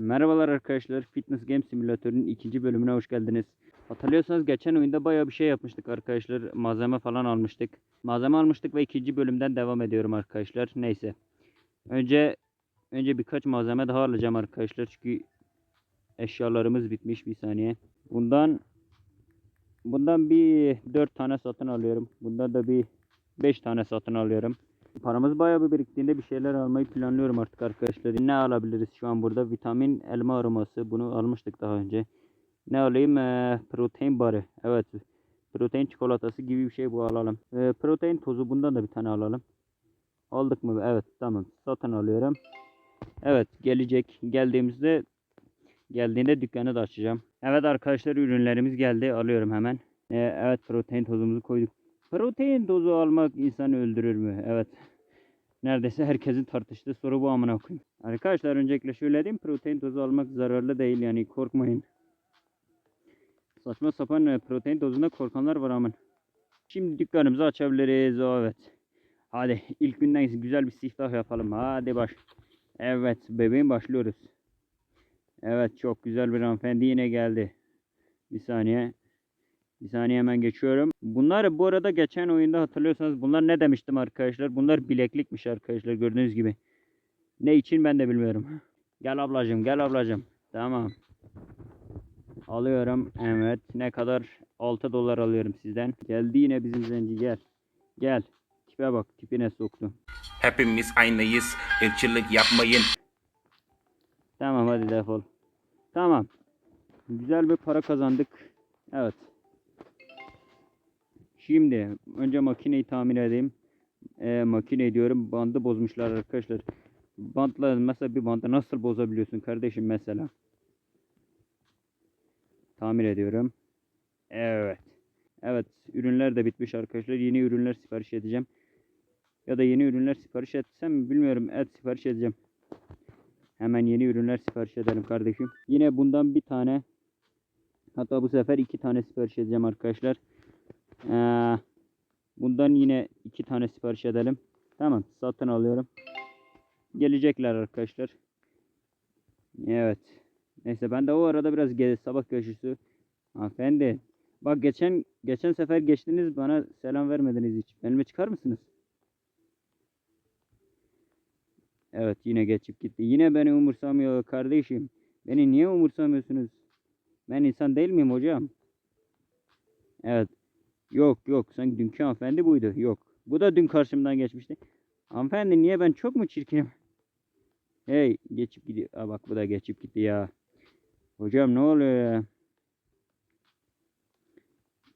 Merhabalar arkadaşlar. Fitness Game Simülatörü'nün ikinci bölümüne hoş geldiniz. Hatırlıyorsanız geçen oyunda bayağı bir şey yapmıştık arkadaşlar. Malzeme falan almıştık. Malzeme almıştık ve ikinci bölümden devam ediyorum arkadaşlar. Neyse. Önce önce birkaç malzeme daha alacağım arkadaşlar. Çünkü eşyalarımız bitmiş bir saniye. Bundan bundan bir 4 tane satın alıyorum. Bundan da bir 5 tane satın alıyorum. Paramız bayağı bir biriktiğinde bir şeyler almayı planlıyorum artık arkadaşlar. Ne alabiliriz şu an burada? Vitamin elma aroması. Bunu almıştık daha önce. Ne alayım? Ee, protein barı. Evet. Protein çikolatası gibi bir şey bu alalım. Ee, protein tozu bundan da bir tane alalım. Aldık mı? Evet tamam. Satın alıyorum. Evet gelecek. Geldiğimizde geldiğinde dükkanı da açacağım. Evet arkadaşlar ürünlerimiz geldi. Alıyorum hemen. Ee, evet protein tozumuzu koyduk. Protein tozu almak insanı öldürür mü? Evet. Neredeyse herkesin tartıştığı soru bu amına koyayım. Arkadaşlar öncelikle şöyle diyeyim. Protein tozu almak zararlı değil yani korkmayın. Saçma sapan e, protein tozunda korkanlar var aman. Şimdi dükkanımızı açabiliriz. Evet. Hadi ilk günden güzel bir siftah yapalım. Hadi baş. Evet bebeğim başlıyoruz. Evet çok güzel bir hanımefendi yine geldi. Bir saniye. Bir saniye hemen geçiyorum. Bunlar bu arada geçen oyunda hatırlıyorsanız bunlar ne demiştim arkadaşlar? Bunlar bileklikmiş arkadaşlar gördüğünüz gibi. Ne için ben de bilmiyorum. Gel ablacığım gel ablacığım. Tamam. Alıyorum. Evet. Ne kadar? 6 dolar alıyorum sizden. Geldi yine bizim zenci gel. Gel. Tipe bak. Tipine soktu. Hepimiz aynıyız. Irkçılık yapmayın. Tamam hadi defol. Tamam. Güzel bir para kazandık. Evet. Şimdi önce makineyi tamir edeyim. Ee, makine diyorum. Bandı bozmuşlar arkadaşlar. Bantla mesela bir bandı nasıl bozabiliyorsun kardeşim mesela? Tamir ediyorum. Evet. Evet. Ürünler de bitmiş arkadaşlar. Yeni ürünler sipariş edeceğim. Ya da yeni ürünler sipariş etsem mi bilmiyorum. Et sipariş edeceğim. Hemen yeni ürünler sipariş edelim kardeşim. Yine bundan bir tane hatta bu sefer iki tane sipariş edeceğim arkadaşlar. Ee, bundan yine iki tane sipariş edelim. Tamam satın alıyorum. Gelecekler arkadaşlar. Evet. Neyse ben de o arada biraz ge- sabah görüşüsü. Hanımefendi. Bak geçen geçen sefer geçtiniz bana selam vermediniz hiç. Benimle çıkar mısınız? Evet yine geçip gitti. Yine beni umursamıyor kardeşim. Beni niye umursamıyorsunuz? Ben insan değil miyim hocam? Evet. Yok yok sen dünkü hanımefendi buydu. Yok. Bu da dün karşımdan geçmişti. Hanımefendi niye ben çok mu çirkinim? Hey geçip gidiyor. Aa, bak bu da geçip gitti ya. Hocam ne oluyor ya?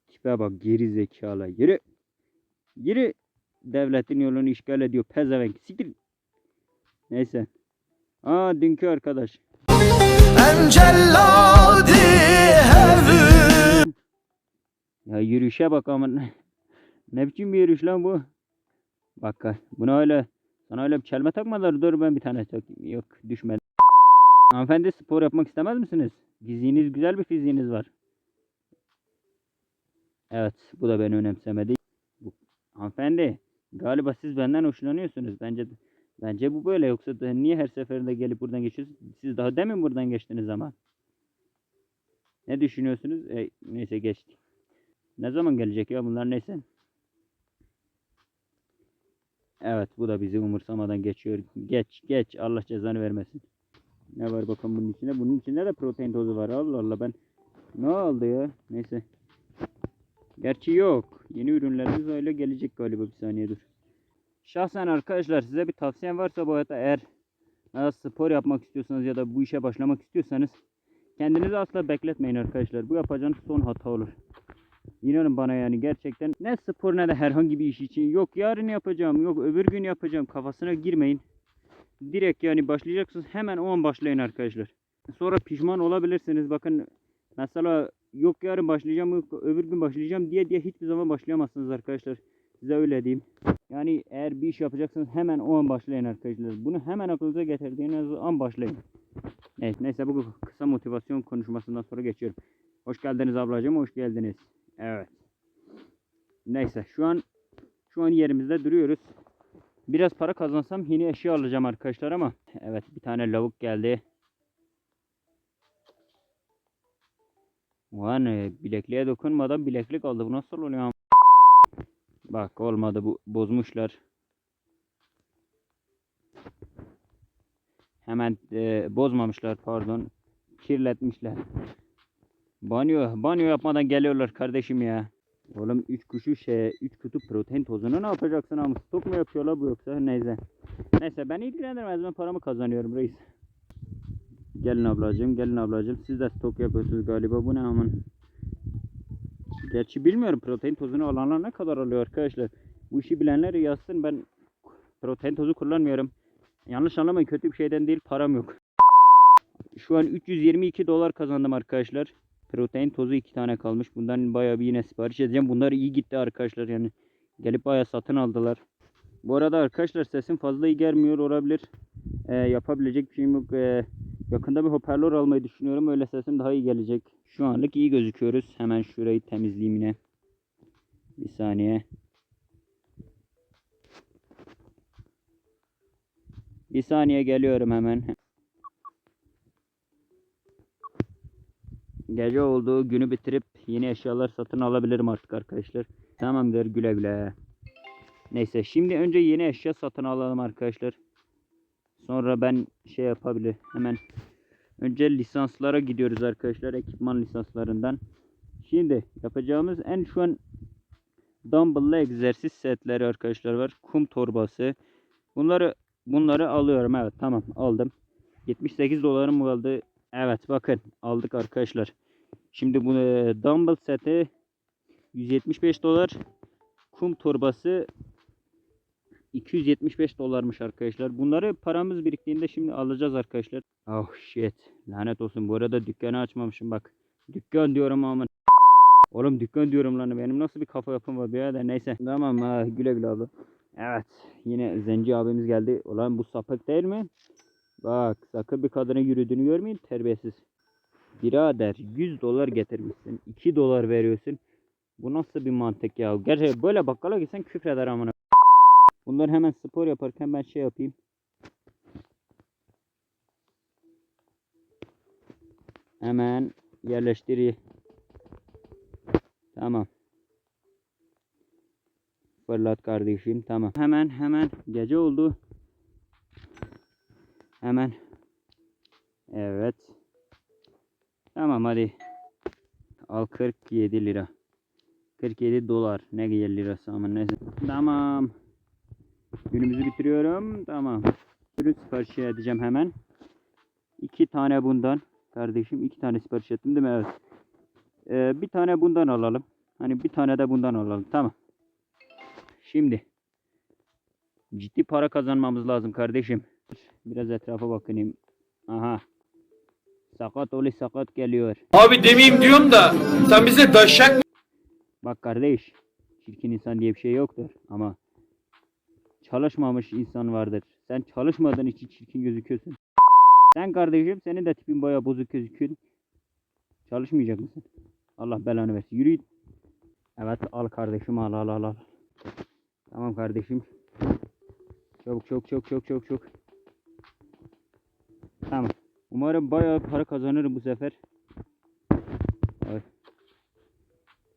Tipe bak geri zekalı. Yürü. Yürü. Devletin yolunu işgal ediyor. Pezevenk. Siktir. Neyse. Aa dünkü arkadaş. Angela di heaven Ya yürüyüşe bak ama ne biçim bir yürüyüş lan bu? Bak buna öyle sana öyle bir çelme takmadılar. Dur ben bir tane takayım. Yok düşmedi. Hanımefendi spor yapmak istemez misiniz? Fiziğiniz güzel bir fiziğiniz var. Evet bu da beni önemsemedi. Bu, hanımefendi galiba siz benden hoşlanıyorsunuz. Bence bence bu böyle yoksa da niye her seferinde gelip buradan geçiyorsunuz? Siz daha demin buradan geçtiniz ama. Ne düşünüyorsunuz? E, neyse geçtik. Ne zaman gelecek ya bunlar neyse. Evet bu da bizi umursamadan geçiyor. Geç geç Allah cezanı vermesin. Ne var bakalım bunun içinde? Bunun içinde de protein tozu var. Allah Allah ben ne oldu ya? Neyse. Gerçi yok. Yeni ürünlerimiz öyle gelecek galiba bir saniye dur. Şahsen arkadaşlar size bir tavsiyem varsa bu hayatta eğer spor yapmak istiyorsanız ya da bu işe başlamak istiyorsanız kendinizi asla bekletmeyin arkadaşlar. Bu yapacağınız son hata olur. İnanın bana yani gerçekten ne spor ne de herhangi bir iş için yok yarın yapacağım yok öbür gün yapacağım kafasına girmeyin. Direkt yani başlayacaksınız hemen o an başlayın arkadaşlar. Sonra pişman olabilirsiniz bakın mesela yok yarın başlayacağım yok öbür gün başlayacağım diye diye hiçbir zaman başlayamazsınız arkadaşlar. Size öyle diyeyim. Yani eğer bir iş yapacaksınız hemen o an başlayın arkadaşlar. Bunu hemen aklınıza getirdiğiniz an başlayın. Evet neyse bu kısa motivasyon konuşmasından sonra geçiyorum. Hoş geldiniz ablacığım hoş geldiniz. Evet. Neyse şu an şu an yerimizde duruyoruz. Biraz para kazansam yeni eşya alacağım arkadaşlar ama evet bir tane lavuk geldi. Ulan e, bilekliğe dokunmadan bileklik aldı. Bu nasıl oluyor? Bak olmadı bu bozmuşlar. Hemen e, bozmamışlar pardon. Kirletmişler. Banyo, banyo yapmadan geliyorlar kardeşim ya. Oğlum 3 kuşu şey 3 kutu protein tozunu ne yapacaksın ama stok mu yapıyorlar bu yoksa neyse. Neyse ben ilgilendirmez ben paramı kazanıyorum reis. Gelin ablacığım gelin ablacığım siz de stok yapıyorsunuz galiba bu ne aman. Gerçi bilmiyorum protein tozunu alanlar ne kadar alıyor arkadaşlar. Bu işi bilenler yazsın ben protein tozu kullanmıyorum. Yanlış anlamayın kötü bir şeyden değil param yok. Şu an 322 dolar kazandım arkadaşlar. Protein tozu iki tane kalmış. Bundan bayağı bir yine sipariş edeceğim. Bunlar iyi gitti arkadaşlar yani. Gelip bayağı satın aldılar. Bu arada arkadaşlar sesim fazla iyi gelmiyor olabilir. Ee, yapabilecek bir şeyim yok. Ee, yakında bir hoparlör almayı düşünüyorum. Öyle sesim daha iyi gelecek. Şu anlık iyi gözüküyoruz. Hemen şurayı temizleyeyim yine. Bir saniye. Bir saniye geliyorum hemen. Gece olduğu günü bitirip yeni eşyalar satın alabilirim artık arkadaşlar. Tamamdır güle güle. Neyse şimdi önce yeni eşya satın alalım arkadaşlar. Sonra ben şey yapabilir hemen. Önce lisanslara gidiyoruz arkadaşlar. Ekipman lisanslarından. Şimdi yapacağımız en şu an dumbbell'lı egzersiz setleri arkadaşlar var. Kum torbası. Bunları bunları alıyorum. Evet tamam aldım. 78 dolarım kaldı. Evet bakın aldık arkadaşlar. Şimdi bu e, dumbbell seti 175 dolar. Kum torbası 275 dolarmış arkadaşlar. Bunları paramız biriktiğinde şimdi alacağız arkadaşlar. Oh shit. Lanet olsun. Bu arada dükkanı açmamışım bak. Dükkan diyorum ama. Oğlum dükkan diyorum lan. Benim nasıl bir kafa yapım var bir de neyse. Tamam ha güle güle abi. Evet. Yine zenci abimiz geldi. Ulan bu sapık değil mi? Bak sakın bir kadının yürüdüğünü görmeyin terbiyesiz. Birader 100 dolar getirmişsin. 2 dolar veriyorsun. Bu nasıl bir mantık ya? Gerçi böyle bakkala gitsen küfreder amına. Bunları hemen spor yaparken ben şey yapayım. Hemen yerleştir. Tamam. Fırlat kardeşim. Tamam. Hemen hemen gece oldu. Hemen. Evet. Tamam hadi. Al 47 lira. 47 dolar. Ne güzel lirası ama neyse. Tamam. Günümüzü bitiriyorum. Tamam. Ürün sipariş edeceğim hemen. İki tane bundan. Kardeşim iki tane sipariş ettim değil mi? Evet. Ee, bir tane bundan alalım. Hani bir tane de bundan alalım. Tamam. Şimdi. Ciddi para kazanmamız lazım kardeşim. Biraz etrafa bakayım. Aha. Sakat oli sakat geliyor. Abi demeyeyim diyorum da sen bize daşak mı? Bak kardeş. Çirkin insan diye bir şey yoktur. Ama çalışmamış insan vardır. Sen çalışmadığın için çirkin gözüküyorsun. Sen kardeşim senin de tipin baya bozuk gözüküyor. Çalışmayacak mısın? Allah belanı versin. Yürü. Evet al kardeşim al al al al. Tamam kardeşim. Çok çok çok çok çok çok. Tamam. Umarım bayağı para kazanırım bu sefer. Evet.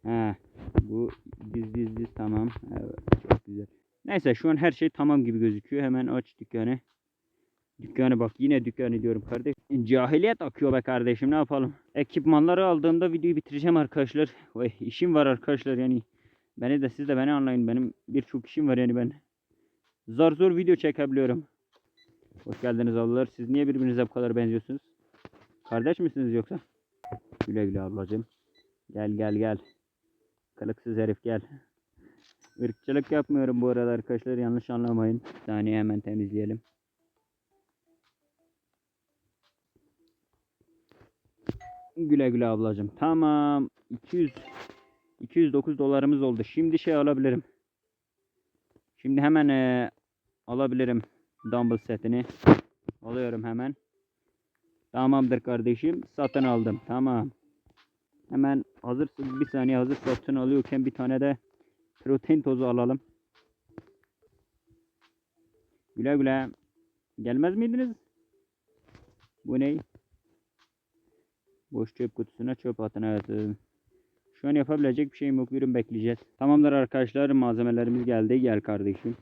He. Bu diz diz diz tamam. Evet çok güzel. Neyse şu an her şey tamam gibi gözüküyor. Hemen aç dükkanı. Dükkanı bak yine dükkanı diyorum kardeş. Cahiliyet akıyor be kardeşim ne yapalım. Ekipmanları aldığımda videoyu bitireceğim arkadaşlar. Vay işim var arkadaşlar yani. Beni de siz de beni anlayın. Benim birçok işim var yani ben. Zar zor video çekebiliyorum. Hoş geldiniz ablalar. Siz niye birbirinize bu kadar benziyorsunuz? Kardeş misiniz yoksa? Güle güle ablacığım. Gel gel gel. Kılıksız herif gel. Irkçılık yapmıyorum bu arada arkadaşlar yanlış anlamayın. Bir saniye hemen temizleyelim. Güle güle ablacığım. Tamam. 200 209 dolarımız oldu. Şimdi şey alabilirim. Şimdi hemen eee, alabilirim dumbbell setini. Alıyorum hemen. Tamamdır kardeşim. Satın aldım. Tamam. Hemen hazırsın. Bir saniye hazır satın alıyorken bir tane de protein tozu alalım. Güle güle. Gelmez miydiniz? Bu ne? Boş çöp kutusuna çöp atın evet. Şu an yapabilecek bir şeyim yok. Ürün bekleyeceğiz. Tamamdır arkadaşlar. Malzemelerimiz geldi. Gel kardeşim.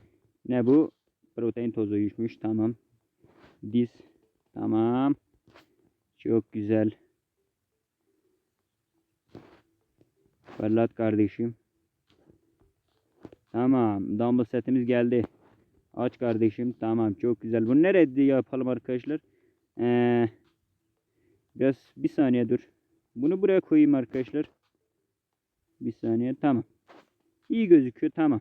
Ne bu? Protein tozuymuş. Tamam. Diz. Tamam. Çok güzel. Fırlat kardeşim. Tamam. Dumbbell setimiz geldi. Aç kardeşim. Tamam. Çok güzel. Bunu nerede yapalım arkadaşlar? Ee, biraz bir saniye dur. Bunu buraya koyayım arkadaşlar. Bir saniye. Tamam. İyi gözüküyor. Tamam.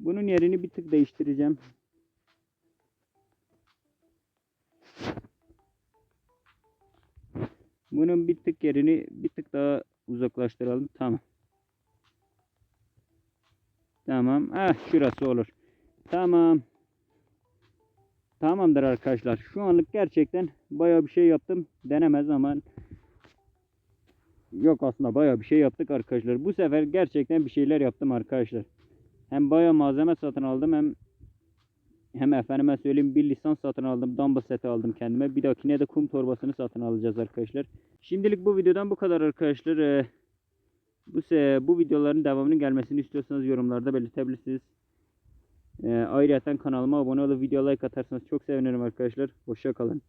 Bunun yerini bir tık değiştireceğim. Bunun bir tık yerini bir tık daha uzaklaştıralım. Tamam. Tamam. Ah şurası olur. Tamam. Tamamdır arkadaşlar. Şu anlık gerçekten bayağı bir şey yaptım. Denemez ama yok aslında bayağı bir şey yaptık arkadaşlar. Bu sefer gerçekten bir şeyler yaptım arkadaşlar. Hem bayağı malzeme satın aldım hem hem efendime söyleyeyim bir lisans satın aldım. Dumbbell seti aldım kendime. Bir dahakine de kum torbasını satın alacağız arkadaşlar. Şimdilik bu videodan bu kadar arkadaşlar. Ee, bu bu videoların devamının gelmesini istiyorsanız yorumlarda belirtebilirsiniz. Ee, ayrıca kanalıma abone olup video like atarsanız çok sevinirim arkadaşlar. Hoşça kalın.